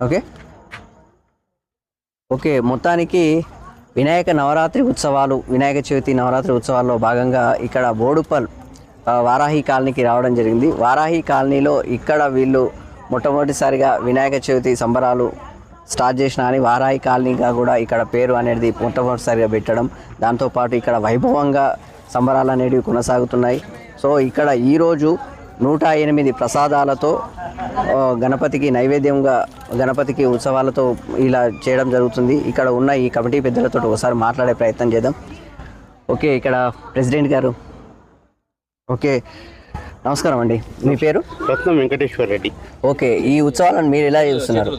Okay? Okay మొత్తానికి వినాయక నవరాత్రి ఉత్సవాలు వినాయక చవితి నవరాత్రి ఉత్సవాల్లో భాగంగా ఇక్కడ బోడుపల్ వారాహి కాలనీకి రావడం జరిగింది. వారాహి కాలనీలో ఇక్కడ వీళ్ళు మొట్టమొదటిసారిగా వినాయక చవితి సంబరాలు స్టార్ట్ చేసిన అని వారాహి కాలనీగా కూడా ఇక్కడ పేరు అనేది మొట్టమొదటిసారిగా పెట్టడం దాంతోపాటు ఇక్కడ వైభవంగా సంబరాలు అనేవి కొనసాగుతున్నాయి. సో ఇక్కడ ఈరోజు నూట ఎనిమిది ప్రసాదాలతో గణపతికి నైవేద్యంగా గణపతికి ఉత్సవాలతో ఇలా చేయడం జరుగుతుంది. ఇక్కడ ఉన్న ఈ కమిటీ పెద్దలతో ఒకసారి మాట్లాడే ప్రయత్నం చేద్దాం. ఓకే ఇక్కడ ప్రెసిడెంట్ గారు. ఓకే నమస్కారం అండి. మీ పేరు? రత్నం వెంకటేశ్వర రెడ్డి. ఓకే ఈ ఉత్సవాలను మీరు ఎలా చేస్తున్నారు?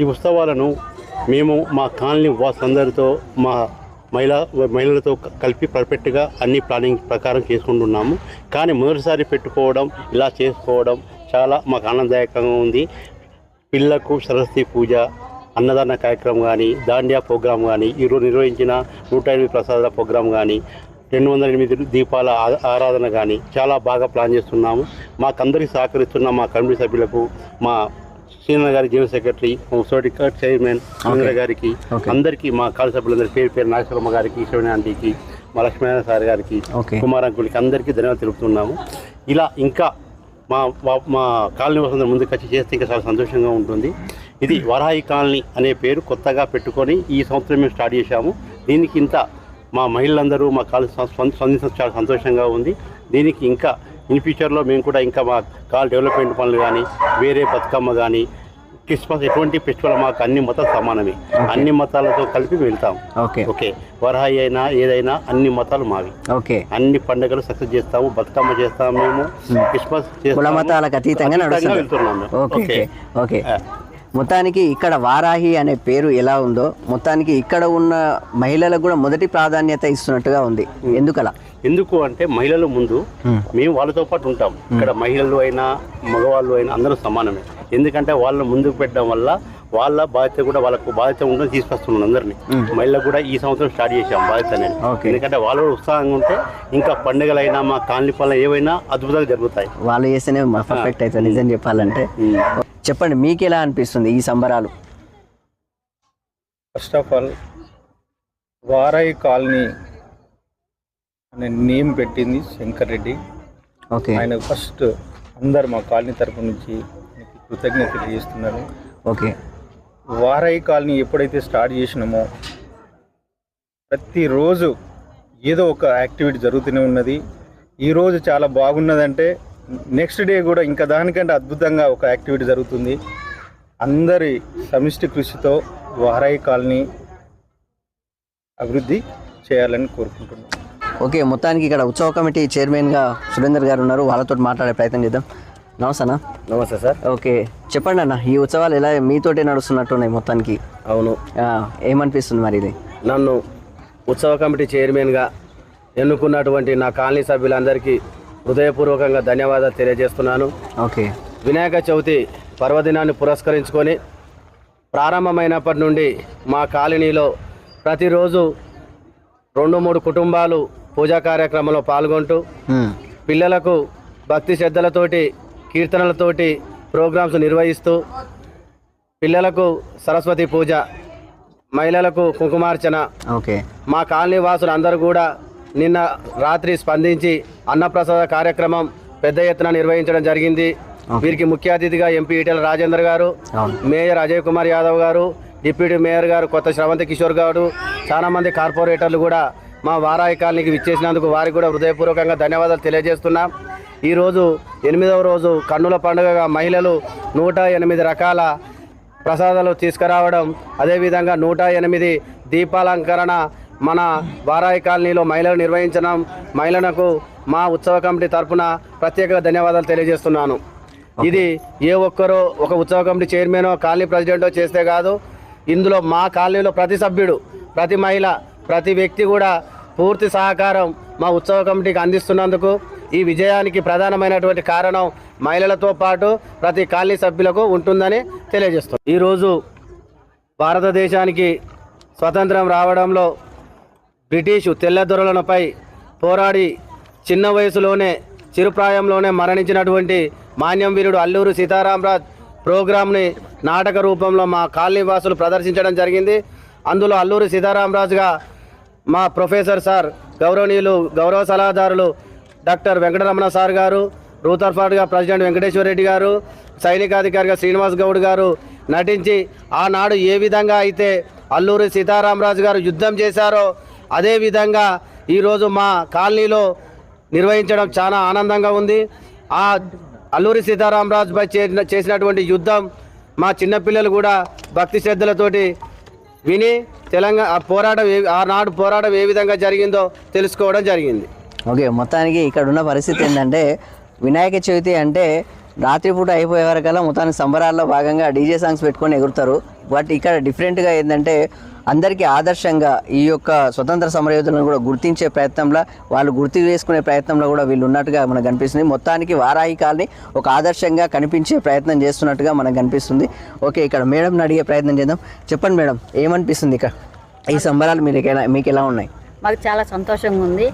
ఈ ఉత్సవాలను మేము మా కాలనీ వాసులందరితో మా మహిళా మహిళలతో కలిపి పర్ఫెక్ట్గా అన్ని ప్లానింగ్ ప్రకారం చేసుకుంటున్నాము. కానీ మొదటిసారి పెట్టుకోవడం ఇలా చేసుకోవడం చాలా మాకు ఆనందదాయకంగా ఉంది. పిల్లకు సరస్వతి పూజ అన్నదాన కార్యక్రమం కానీ దాండియా ప్రోగ్రాం కానీ ఈరోజు నిర్వహించిన నూట ఎనిమిది ప్రసాదాల ప్రోగ్రాం కానీ రెండు వందల ఎనిమిది దీపాల ఆ- ఆరాధన కానీ చాలా బాగా ప్లాన్ చేస్తున్నాము. మాకందరికీ సహకరిస్తున్న మా కమిటీ సభ్యులకు మా శ్రీనగర్ గారి జనరల్ సెక్రటరీ సోటి చైర్మన్ శ్రీనగర్ గారికి. అందరికీ మా కాలు సభ్యులందరి పేరు పేరు నాగేశ్వరమ్మ గారికి ఈశ్వరణ ఆంటీకి మా లక్ష్మీనారాయణ సార్ గారికి. కుమార్ అంకుల్కి అందరికీ ధన్యవాదాలు తెలుపుతున్నాము. ఇలా ఇంకా మా మా- కాలనీ వసంత ముందుకు వచ్చి చేస్తే ఇంకా చాలా సంతోషంగా ఉంటుంది. ఇది వరాయి కాలనీ అనే పేరు కొత్తగా పెట్టుకొని ఈ సంవత్సరం మేము స్టార్ట్ చేశాము. దీనికి ఇంత మా మహిళలందరూ మా కాలు స్పందించడం చాలా సంతోషంగా ఉంది. దీనికి ఇంకా ఇన్ ఫ్యూచర్లో మేము కూడా ఇంకా మా కాల్ డెవలప్మెంట్ పనులు కానీ వేరే బతుకమ్మ కానీ క్రిస్మస్ ఎటువంటి ఫెస్టివల్ మాకు అన్ని మతాలు సమానమే. అన్ని మతాలతో కలిపి వెళ్తాం. ఓకే. ఓకే. వరహాయి అయినా ఏదైనా అన్ని మతాలు మావి. ఓకే. అన్ని పండుగలు సక్సెస్ చేస్తాము బతుకమ్మ చేస్తాము మేము. క్రిస్మస్. కుల మతాలకు అతీతంగా వెళ్తున్నాము ఓకే ఓకే. మొత్తానికి ఇక్కడ వారాహి అనే పేరు ఎలా ఉందో మొత్తానికి ఇక్కడ ఉన్న మహిళలకు కూడా మొదటి ప్రాధాన్యత ఇస్తున్నట్టుగా ఉంది. ఎందుకలా? ఎందుకు అంటే మహిళలు ముందు మేము. వాళ్ళతో పాటు ఉంటాం. ఇక్కడ మహిళలు అయినా మగవాళ్ళు అయినా అందరూ సమానమే. ఎందుకంటే వాళ్ళని ముందుకు పెట్టడం వల్ల వాళ్ళ బాధ్యత కూడా వాళ్ళకు బాధ్యత ఉందని తీసుకొస్తున్నాం అందరినీ. మహిళలు కూడా ఈ సంవత్సరం స్టార్ట్ చేసాం బాధ్యత Okay. ఎందుకంటే వాళ్ళు ఉత్సాహంగా ఉంటే ఇంకా పండుగలైనా మా కాలనీ పనులు ఏవైనా అద్భుతాలు జరుగుతాయి. వాళ్ళు చేస్తేనే పర్ఫెక్ట్ అవుతుంది నిజం చెప్పాలంటే. చెప్పండి మీకు ఎలా అనిపిస్తుంది ఈ సంబరాలు? First of all Varayi colony అనే నేమ్ పెట్టింది శంకర్ రెడ్డి. ఓకే. ఆయన ఫస్ట్ అందరు మా కాలనీ తరపు నుంచి ఆయనకి కృతజ్ఞతలు తెలియజేస్తున్నాను. ఓకే. వారాయి కాలనీ ఎప్పుడైతే స్టార్ట్ చేసినామో ప్రతిరోజు ఏదో ఒక యాక్టివిటీ జరుగుతూనే ఉన్నది. ఈరోజు చాలా బాగున్నదంటే నెక్స్ట్ డే కూడా ఇంకా దానికంటే అద్భుతంగా ఒక యాక్టివిటీ జరుగుతుంది. అందరి సమిష్టి కృషితో వారాయి కాలనీ అభివృద్ధి చేయాలని కోరుకుంటున్నాను ఓకే మొత్తానికి ఇక్కడ ఉత్సవ కమిటీ చైర్మన్గా సురేందర్ గారు ఉన్నారు. వాళ్ళతో మాట్లాడే ప్రయత్నం చేద్దాం. నమస్తే అన్న. నమస్తే సార్. ఓకే చెప్పండి అన్న ఈ ఉత్సవాలు ఎలా మీతోటే నడుస్తున్నట్టున్నాయి మొత్తానికి? అవును. ఏమనిపిస్తుంది మరి ఇది? నన్ను ఉత్సవ కమిటీ చైర్మన్గా ఎన్నుకున్నటువంటి నా కాలనీ సభ్యులందరికీ హృదయపూర్వకంగా ధన్యవాదాలు తెలియజేస్తున్నాను. ఓకే. వినాయక చవితి పర్వదినాన్ని పురస్కరించుకొని ప్రారంభమైనప్పటి నుండి మా కాలనీలో ప్రతిరోజు రెండు మూడు కుటుంబాలు పూజా కార్యక్రమంలో పాల్గొంటూ పిల్లలకు భక్తి శ్రద్ధలతోటి కీర్తనలతోటి ప్రోగ్రామ్స్ నిర్వహిస్తూ పిల్లలకు సరస్వతి పూజ మహిళలకు కుంకుమార్చన. ఓకే. మా కాలనీ వాసులు అందరూ కూడా నిన్న రాత్రి స్పందించి అన్నప్రసాద కార్యక్రమం పెద్ద ఎత్తున నిర్వహించడం జరిగింది. వీరికి ముఖ్య అతిథిగా ఎంపీ ఈటెల రాజేందర్ గారు మేయర్ అజయ్ కుమార్ యాదవ్ గారు డిప్యూటీ మేయర్ గారు కొత్త శ్రవంతి కిషోర్ గారు చాలా మంది కార్పొరేటర్లు కూడా మా వారాయి కాలనీకి విచ్చేసినందుకు వారికి కూడా హృదయపూర్వకంగా ధన్యవాదాలు తెలియజేస్తున్నాం. ఈరోజు ఎనిమిదవ రోజు కన్నుల పండుగగా మహిళలు నూట ఎనిమిది రకాల ప్రసాదాలు తీసుకురావడం అదేవిధంగా నూట ఎనిమిది దీపాలంకరణ మన వారాయి కాలనీలో మహిళలు నిర్వహించడం మహిళలకు మా ఉత్సవ కమిటీ తరపున ప్రత్యేక ధన్యవాదాలు తెలియజేస్తున్నాను. ఇది ఏ ఒక్కరో ఒక ఉత్సవ కమిటీ చైర్మనో కాలనీ ప్రెసిడెంటో చేస్తే కాదు ఇందులో మా కాలనీలో ప్రతి సభ్యుడు ప్రతి మహిళ ప్రతి వ్యక్తి కూడా పూర్తి సహకారం మా ఉత్సవ కమిటీకి అందిస్తున్నందుకు ఈ విజయానికి ప్రధానమైనటువంటి కారణం మహిళలతో పాటు ప్రతి కాలనీ సభ్యులకు ఉంటుందని తెలియజేస్తుంది ఈరోజు భారతదేశానికి స్వతంత్రం రావడంలో బ్రిటిషు తెల్లదొరలపై పోరాడి చిన్న వయసులోనే చిరుప్రాయంలోనే మరణించినటువంటి మాన్యం వీరుడు అల్లూరు సీతారామరాజ్ ప్రోగ్రామ్ని నాటక రూపంలో మా కాలనీ వాసులు ప్రదర్శించడం జరిగింది. అందులో అల్లూరి సీతారామరాజుగా మా ప్రొఫెసర్ సార్ గౌరవనీయులు గౌరవ సలహాదారులు డాక్టర్ వెంకటరమణ సార్ గారు రూతర్ఫాడ్గా ప్రెసిడెంట్ వెంకటేశ్వర రెడ్డి గారు సైనికాధికారిగా శ్రీనివాస్ గౌడ్ గారు నటించి ఆనాడు ఏ విధంగా అయితే అల్లూరి సీతారామరాజు గారు యుద్ధం చేశారో అదేవిధంగా ఈరోజు మా కాలనీలో నిర్వహించడం చాలా ఆనందంగా ఉంది. ఆ అల్లూరి సీతారామరాజుపై చేసిన చేసినటువంటి యుద్ధం మా చిన్నపిల్లలు కూడా భక్తి శ్రద్ధలతోటి విని తెలంగాణ పోరాటం ఆనాడు పోరాటం ఏ విధంగా జరిగిందో తెలుసుకోవడం జరిగింది. ఓకే మొత్తానికి ఇక్కడ ఉన్న పరిస్థితి ఏంటంటే వినాయక చవితి అంటే రాత్రిపూట అయిపోయే వరకల్లా మొత్తానికి సంబరాల్లో భాగంగా డీజే సాంగ్స్ పెట్టుకొని ఎగురుతారు. బట్ ఇక్కడ డిఫరెంట్గా ఏంటంటే అందరికీ ఆదర్శంగా ఈ యొక్క స్వతంత్ర సమరయోధులను కూడా గుర్తించే ప్రయత్నంలో వాళ్ళు గుర్తు చేసుకునే ప్రయత్నంలో కూడా వీళ్ళు ఉన్నట్టుగా మనకు కనిపిస్తుంది మొత్తానికి వారాహికాలని ఒక ఆదర్శంగా కనిపించే ప్రయత్నం చేస్తున్నట్టుగా మనకు కనిపిస్తుంది ఓకే ఇక్కడ మేడంని అడిగే ప్రయత్నం చేద్దాం. చెప్పండి మేడం ఏమనిపిస్తుంది ఇక్కడ? ఈ సంబరాలు మీరు ఎలా మీకు ఎలా ఉన్నాయి? మాకు చాలా సంతోషంగా ఉంది.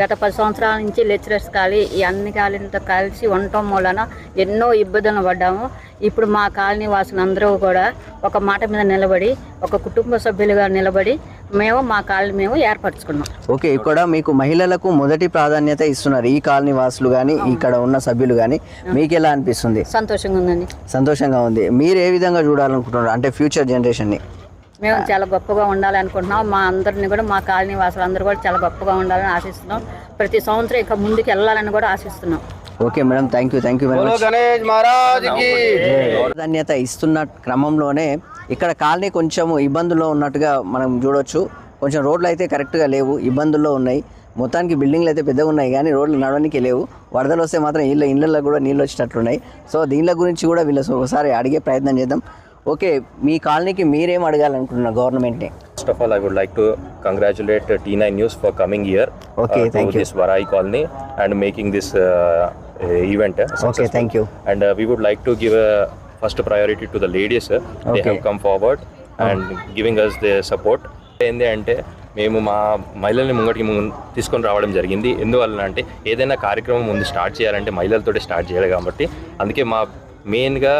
గత పది సంవత్సరాల నుంచి లెక్చరర్స్ కాలి ఈ అన్ని కాలనీలతో కలిసి ఉండటం మూలన ఎన్నో ఇబ్బందులు పడ్డాము. ఇప్పుడు మా కాలనీ వాసులందరూ కూడా ఒక మాట మీద నిలబడి ఒక కుటుంబ సభ్యులుగా నిలబడి మేము మా కాలనీ మేము ఏర్పరచుకున్నాం. ఓకే ఇక్కడ మీకు మహిళలకు మొదటి ప్రాధాన్యత ఇస్తున్నారు ఈ కాలనీ వాసులు కానీ ఇక్కడ ఉన్న సభ్యులు కానీ. మీకు ఎలా అనిపిస్తుంది? సంతోషంగా ఉందండి. సంతోషంగా ఉంది. మీరు ఏ విధంగా చూడాలనుకుంటున్నారు? అంటే ఫ్యూచర్ జనరేషన్ని మేము చాలా గొప్పగా ఉండాలి అనుకుంటున్నాం. మా అందరిని కూడా మా కాలనీ వాసులందరూ కూడా చాలా గొప్పగా ఉండాలని ఆశిస్తున్నాం. ప్రతి సంవత్సరం ఇక ముందుకు వెళ్ళాలని కూడా ఆశిస్తున్నాం. Okay madam thank you thank you ప్రాధాన్యత ఇస్తున్న క్రమంలోనే ఇక్కడ కాలనీ కొంచెం ఇబ్బందుల్లో ఉన్నట్టుగా మనం చూడొచ్చు. కొంచెం రోడ్లు అయితే కరెక్ట్గా లేవు ఇబ్బందుల్లో ఉన్నాయి. మొత్తానికి బిల్డింగ్లు అయితే పెద్దగా ఉన్నాయి కానీ రోడ్లు నడవడానికి లేవు. వరదలు వస్తే మాత్రం ఇళ్ళ ఇళ్ళల్లో కూడా నీళ్ళు వచ్చేటట్లున్నాయి. సో దీనిల గురించి కూడా వీళ్ళు ఒకసారి అడిగే ప్రయత్నం చేద్దాం. ఓకే మీ కాలనీకి మీరేం అడగాలనుకుంటున్నా government first of all I would like to congratulate T nine news for coming year okay thank you Varahi colony and making this event okay thank you and we would like to give first priority to the ladies they have come forward and giving us they support ఏంటి అంటే మేము మా మహిళల్ని ముంగటికి ముందు తీసుకొని రావడం జరిగింది. ఎందువలన అంటే ఏదైనా కార్యక్రమం ముందు స్టార్ట్ చేయాలంటే మహిళలతో స్టార్ట్ చేయాలి కాబట్టి. అందుకే మా మెయిన్గా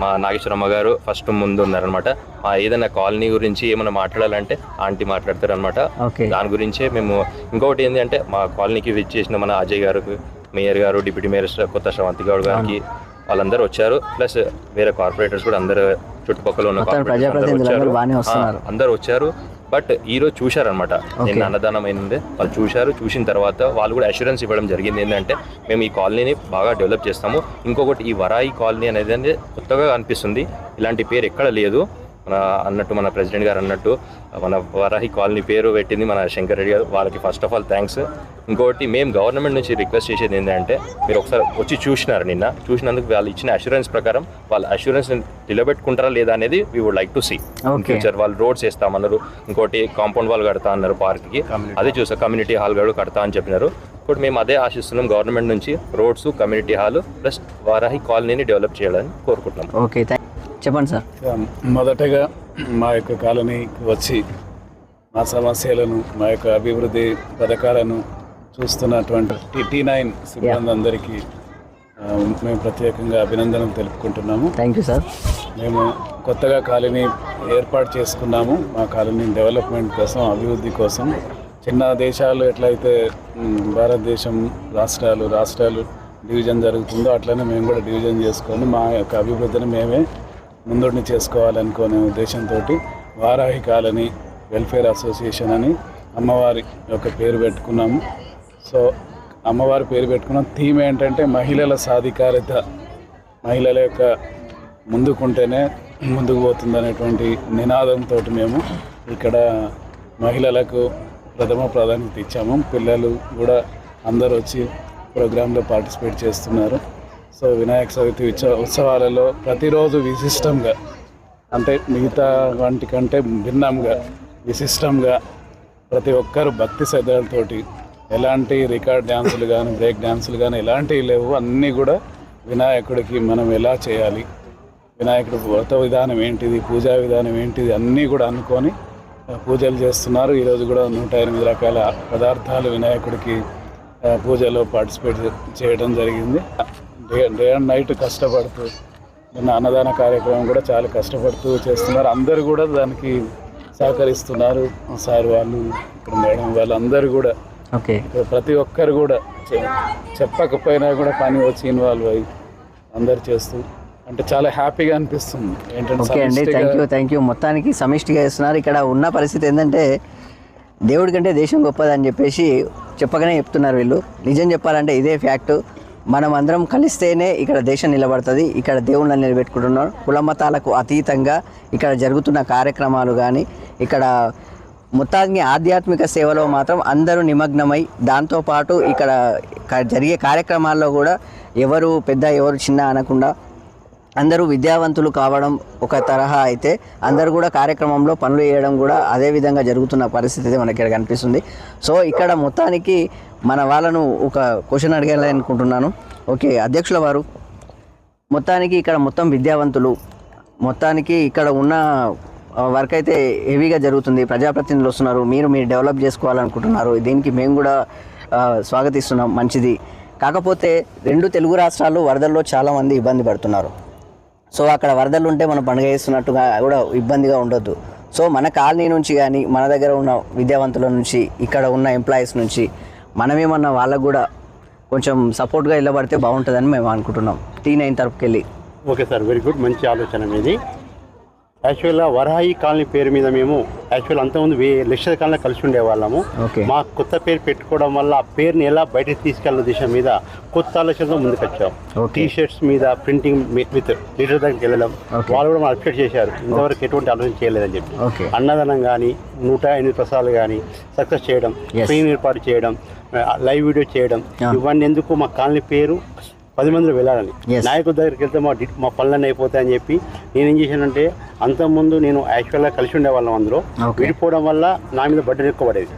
మా నాగేశ్వరమ్మ గారు ఫస్ట్ ముందు ఉన్నారనమాట మా ఏదైనా కాలనీ గురించి ఏమైనా మాట్లాడాలంటే ఆంటీ మాట్లాడతారు అనమాట దాని గురించే మేము ఇంకొకటి ఏంటి అంటే మా కాలనీకి విచ్ చేసిన మన అజయ్ గారు మేయర్ గారు డిప్యూటీ మేయర్ కొత్త శ్రవంతి గౌడ్ గారికి వాళ్ళందరూ వచ్చారు. ప్లస్ వేరే కార్పొరేటర్స్ కూడా అందరూ చుట్టుపక్కల ఉన్న అందరూ వచ్చారు. బట్ ఈ రోజు చూశారనమాట నిన్న అన్నదానం అయింది. వాళ్ళు చూశారు. చూసిన తర్వాత వాళ్ళు కూడా అష్యూరెన్స్ ఇవ్వడం జరిగింది. ఏంటంటే మేము ఈ కాలనీని బాగా డెవలప్ చేస్తాము. ఇంకొకటి ఈ వరాయి కాలనీ అనేది కొత్తగా అనిపిస్తుంది ఇలాంటి పేరు ఎక్కడ లేదు. మన అన్నట్టు మన ప్రెసిడెంట్ గారు అన్నట్టు మన వరాహి కాలనీ పేరు పెట్టింది మన శంకర్ రెడ్డి గారు. వాళ్ళకి ఫస్ట్ ఆఫ్ ఆల్ థ్యాంక్స్ ఇంకొకటి మేము గవర్నమెంట్ నుంచి రిక్వెస్ట్ చేసేది ఏంటంటే మీరు ఒకసారి వచ్చి చూసినారు నిన్న. చూసినందుకు వాళ్ళు ఇచ్చిన అష్యూరెన్స్ ప్రకారం వాళ్ళ అష్యూరెన్స్ నిలబెట్టుకుంటారా లేదా అనేది we would like to see. Future వాళ్ళు రోడ్స్ వేస్తామన్నారు. ఇంకోటి కాంపౌండ్ వాల్ కడతా అన్నారు పార్క్కి అదే చూసా కమ్యూనిటీ హాల్ కూడా కడతా అని చెప్పినారు. ఇప్పుడు మేము అదే ఆశిస్తున్నాం గవర్నమెంట్ నుంచి roads community hall plus Varahi కాలనీని develop చేయాలని కోరుకుంటున్నాం. ఓకే చెప్పండి సార్. మొదటగా మా యొక్క కాలనీకి వచ్చి మా సమస్యలను మా యొక్క అభివృద్ధి పథకాలను చూస్తున్నటువంటి టీ నైన్ సిబ్బంది అందరికీ మేము ప్రత్యేకంగా అభినందనలు తెలుపుకుంటున్నాము. థ్యాంక్ యూ సార్ మేము కొత్తగా కాలనీ ఏర్పాటు చేసుకున్నాము. మా కాలనీ డెవలప్మెంట్ కోసం అభివృద్ధి కోసం. చిన్న దేశాలు ఎట్లయితే భారతదేశం రాష్ట్రాలు రాష్ట్రాలు డివిజన్ జరుగుతుందో అట్లనే మేము కూడా డివిజన్ చేసుకొని మా యొక్క అభివృద్ధిని మేమే ముందుని చేసుకోవాలనుకునే ఉద్దేశంతో వారాహి కాలనీ వెల్ఫేర్ అసోసియేషన్ అని అమ్మవారి యొక్క పేరు పెట్టుకున్నాము. సో అమ్మవారి పేరు పెట్టుకున్నాం థీమ్ ఏంటంటే మహిళల సాధికారిత మహిళల యొక్క ముందుకుంటేనే ముందుకు పోతుందనేటువంటి నినాదంతో మేము ఇక్కడ మహిళలకు ప్రథమ ప్రాధాన్యత ఇచ్చాము. పిల్లలు కూడా అందరూ వచ్చి ప్రోగ్రాంలో పార్టిసిపేట్ చేస్తున్నారు. సో వినాయక చవితి ఉత్సవ ఉత్సవాలలో ప్రతిరోజు విశిష్టంగా అంటే మిగతా వంటి కంటే భిన్నంగా విశిష్టంగా ప్రతి ఒక్కరు భక్తి శ్రద్ధలతోటి ఎలాంటి రికార్డ్ డ్యాన్సులు కానీ బ్రేక్ డ్యాన్సులు కానీ ఎలాంటివి లేవు. అన్నీ కూడా వినాయకుడికి మనం ఎలా చేయాలి వినాయకుడు వ్రత విధానం ఏంటిది పూజా విధానం ఏంటిది అన్నీ కూడా అనుకొని పూజలు చేస్తున్నారు. ఈరోజు కూడా నూట ఎనిమిది రకాల పదార్థాలు వినాయకుడికి పూజలో పార్టిసిపేట్ చేయడం జరిగింది. డే డే అండ్ నైట్ కష్టపడుతూ నిన్న అన్నదాన కార్యక్రమం కూడా చాలా కష్టపడుతూ చేస్తున్నారు. అందరూ కూడా దానికి సహకరిస్తున్నారు. సార్ వాళ్ళు ఇక్కడ మేడం వాళ్ళు అందరూ కూడా. ఓకే. ప్రతి ఒక్కరు కూడా చెప్పకపోయినా కూడా పని వచ్చి ఇన్వాల్వ్ అయ్యి అందరు చేస్తూ అంటే చాలా హ్యాపీగా అనిపిస్తుంది. ఏంటంటే ఓకే అండి. థ్యాంక్ యూ థ్యాంక్ యూ మొత్తానికి సమిష్టిగా ఇస్తున్నారు ఇక్కడ ఉన్న పరిస్థితి ఏంటంటే దేవుడి కంటే దేశం గొప్పదని చెప్పేసి చెప్పగానే చెప్తున్నారు వీళ్ళు. నిజం చెప్పాలంటే ఇదే ఫ్యాక్ట్. మనం అందరం కలిస్తేనే ఇక్కడ దేశం నిలబడుతుంది ఇక్కడ దేవుళ్ళని నిలబెట్టుకుంటున్నారు. కుల మతాలకు అతీతంగా ఇక్కడ జరుగుతున్న కార్యక్రమాలు కానీ ఇక్కడ మొత్తానికి ఆధ్యాత్మిక సేవలో మాత్రం అందరూ నిమగ్నమై దాంతోపాటు ఇక్కడ జరిగే కార్యక్రమాల్లో కూడా ఎవరు పెద్ద ఎవరు చిన్న అనకుండా అందరూ విద్యావంతులు కావడం ఒక తరహా అయితే అందరూ కూడా కార్యక్రమంలో పనులు చేయడం కూడా అదే విధంగా జరుగుతున్న పరిస్థితి అయితే మనకి ఇక్కడ కనిపిస్తుంది. సో ఇక్కడ మొత్తానికి మన వాళ్ళను ఒక క్వశ్చన్ అడగాలనుకుంటున్నాను. ఓకే అధ్యక్షుల వారు మొత్తానికి ఇక్కడ మొత్తం విద్యావంతులు మొత్తానికి ఇక్కడ ఉన్న వర్క్ అయితే హెవీగా జరుగుతుంది. ప్రజాప్రతినిధులు వస్తున్నారు. మీరు మీరు డెవలప్ చేసుకోవాలనుకుంటున్నారు. దీనికి మేము కూడా స్వాగతిస్తున్నాం. మంచిది. కాకపోతే రెండు తెలుగు రాష్ట్రాలు వరదల్లో చాలామంది ఇబ్బంది పడుతున్నారు. సో అక్కడ వరదలు ఉంటే మనం పండుగ చేస్తున్నట్టుగా కూడా ఇబ్బందిగా ఉండొద్దు. సో మన కాలనీ నుంచి కానీ మన దగ్గర ఉన్న విద్యావంతుల నుంచి ఇక్కడ ఉన్న ఎంప్లాయీస్ నుంచి మనమేమన్నా వాళ్ళకు కూడా కొంచెం సపోర్ట్గా ఇళ్ళబడితే బాగుంటుందని మేము అనుకుంటున్నాం. T nine తరపుకెళ్ళి. Okay sir very good. మంచి ఆలోచన మీది. యాక్చువల్గా వరహాయి కాలనీ పేరు మీద మేము యాక్చువల్ అంతకుముందు వే లక్షల కాలనీ కలిసి ఉండేవాళ్ళము. మా కొత్త పేరు పెట్టుకోవడం వల్ల ఆ పేరుని ఎలా బయటకు తీసుకెళ్ళిన దిశ మీద కొత్త ఆలోచనతో ముందుకు వచ్చాం ఓకే. టీ షర్ట్స్ మీద ప్రింటింగ్ విత్ లీడర్ దగ్గరికి వెళ్ళడం. వాళ్ళు కూడా మనం అప్డేట్ చేశారు. ఇంతవరకు ఎటువంటి ఆలోచన చేయలేదని చెప్పి. అన్నదానం కానీ నూట ఎనిమిది ప్రసాదాలు కానీ సక్సెస్ చేయడం. స్క్రీన్ ఏర్పాటు చేయడం లైవ్ వీడియో చేయడం. ఇవన్నీ ఎందుకు? మా కాలనీ పేరు పది మందిలో వెళ్ళాలని. నాయకుల దగ్గరికి వెళ్తే మా మా పనులన్నీ అయిపోతాయని చెప్పి నేను ఏం చేశానంటే అంతకుముందు నేను యాక్చువల్గా కలిసి ఉండేవాళ్ళం అందులో. విడిపోవడం వల్ల నా మీద బడ్డెన్ ఎక్కువ పడేది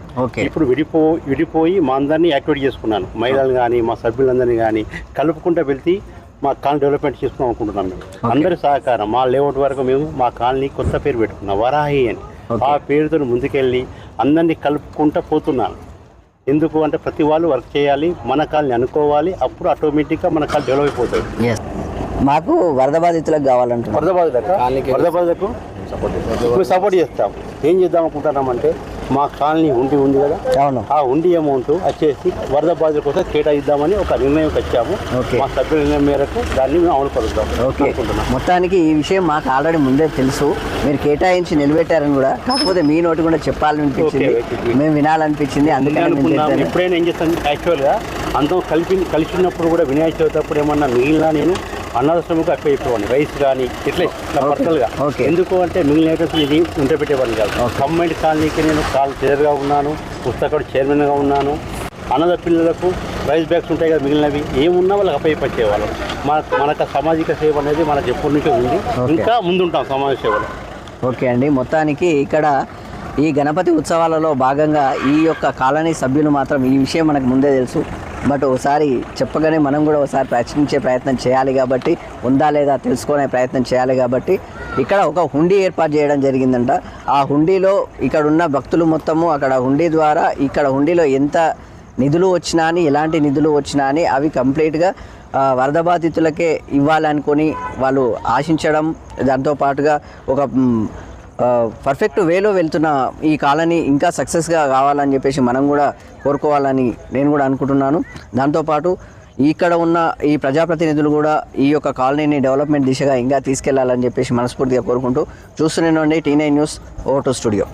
ఇప్పుడు విడిపో విడిపోయి మా అందరినీ యాక్టివేట్ చేసుకున్నాను. మహిళలు కానీ మా సభ్యులందరినీ కానీ కలుపుకుంటూ వెళ్తే మా కాలనీ డెవలప్మెంట్ చేసుకుందాం అనుకుంటున్నాం మేము. అందరి సహకారం మా లేఅవుట్ వరకు మేము మా కాలనీ కొత్త పేరు పెట్టుకున్నాం. వరాహి అని. ఆ పేరుతో ముందుకెళ్ళి అందరినీ కలుపుకుంటూ పోతున్నాను. ఎందుకు అంటే ప్రతి వాళ్ళు వర్క్ చేయాలి మన కాలనీ అనుకోవాలి అప్పుడు ఆటోమేటిక్గా మన కాలనీ డెవలప్ అయిపోతుంది ఎస్ మాకు వరద బాధితులకు కావాలంటున్నారు వరద బాధితులకు? వరద బాధితులకు? మేము సపోర్ట్ చేస్తాం. ఏం చేద్దాం అనుకుంటున్నామంటే మా కాలనీ ఉండి ఉంది కదా? అవును. ఆ ఉండి అమౌంట్ వచ్చేసి వరద బాధితుల కోసం కేటాయిద్దామని ఒక నిర్ణయం వచ్చాము. మా సభ్యుల నిర్ణయం మేరకు దాన్ని మేము అమలు పరుద్దాం ఓకే మొత్తానికి ఈ విషయం మాకు ఆల్రెడీ ముందే తెలుసు. మీరు కేటాయించి నిలబెట్టారని కూడా కాకపోతే మీ నోటి కూడా చెప్పాలనిపించింది. మేము వినాలనిపించింది అందుకని. ఎప్పుడైనా ఏం చేస్తాను యాక్చువల్గా అంతం కలిపి కలిసి ఉన్నప్పుడు కూడా వినాయక చవితి అప్పుడు ఏమన్నా మిగిలిన నేను అనాథశ్రమకు ఎక్కువ చెప్పేవాడిని. రైస్ కానీ ఇట్లా పర్సనల్గా. ఎందుకు అంటే మిగిలిన ఐటమ్స్ ఇది ఉంటే పెట్టేవాడిని కాదు. కంబైండ్ కాలనీకి నేను కాల్ చైర్గా ఉన్నాను. పుస్తకం చైర్మన్గా ఉన్నాను. అనాథ పిల్లలకు రైస్ బ్యాగ్స్ ఉంటాయి కదా మిగిలినవి. ఏమున్నా వాళ్ళకి అప్పయ్య పచ్చేవాళ్ళం మన మనకు సామాజిక సేవ అనేది మనకు ఎప్పటి నుంచో ఉంది. ఇంకా ముందుంటాం సమాజ సేవలో. ఓకే అండి. మొత్తానికి ఇక్కడ ఈ గణపతి ఉత్సవాలలో భాగంగా ఈ యొక్క కాలనీ సభ్యులు మాత్రం ఈ విషయం మనకు ముందే తెలుసు. బట్ ఒకసారి చెప్పగానే మనం కూడా ఒకసారి ప్రశ్నించే ప్రయత్నం చేయాలి కాబట్టి ఉందా లేదా తెలుసుకునే ప్రయత్నం చేయాలి కాబట్టి ఇక్కడ ఒక హుండీ ఏర్పాటు చేయడం జరిగిందంట. ఆ హుండీలో ఇక్కడ ఉన్న భక్తులు మొత్తము అక్కడ హుండీ ద్వారా ఇక్కడ హుండీలో ఎంత నిధులు వచ్చినా అని ఎలాంటి నిధులు వచ్చినా అని అవి కంప్లీట్గా వరద బాధితులకే ఇవ్వాలనుకొని వాళ్ళు ఆశించడం దాంతోపాటుగా ఒక పర్ఫెక్ట్ వేలో వెళ్తున్న ఈ కాలనీ ఇంకా సక్సెస్గా కావాలని చెప్పేసి మనం కూడా కోరుకోవాలని నేను కూడా అనుకుంటున్నాను. దాంతోపాటు ఇక్కడ ఉన్న ఈ ప్రజాప్రతినిధులు కూడా ఈ యొక్క కాలనీని డెవలప్మెంట్ దిశగా ఇంకా తీసుకెళ్ళాలని చెప్పేసి మనస్ఫూర్తిగా కోరుకుంటూ చూస్తూనే ఉండి టీ నైన్ న్యూస్ ఓటో స్టూడియో